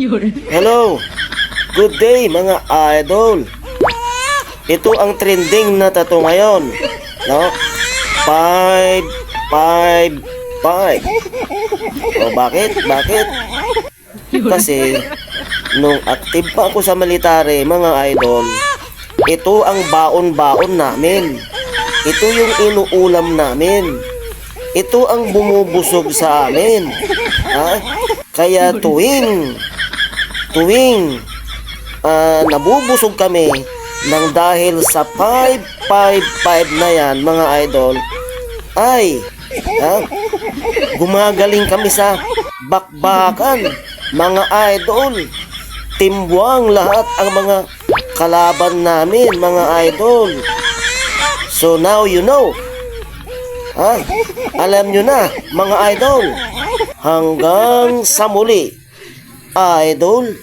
Hello! Good day mga idol! Ito ang trending na tattoo ngayon. No? 5, 5, 5. O bakit? Bakit? Kasi, nung active pa ako sa military, mga idol, ito ang baon-baon namin. Ito yung inuulam namin. Ito ang bumubusog sa amin. Ha? Kaya tuwing tuwing ah, nabubusog kami ng dahil sa 555 na yan mga idol ay ha, gumagaling kami sa bakbakan mga idol. Timbuang lahat ang mga kalaban namin mga idol. So now you know ha? Alam nyo na mga idol hanggang sa muli idol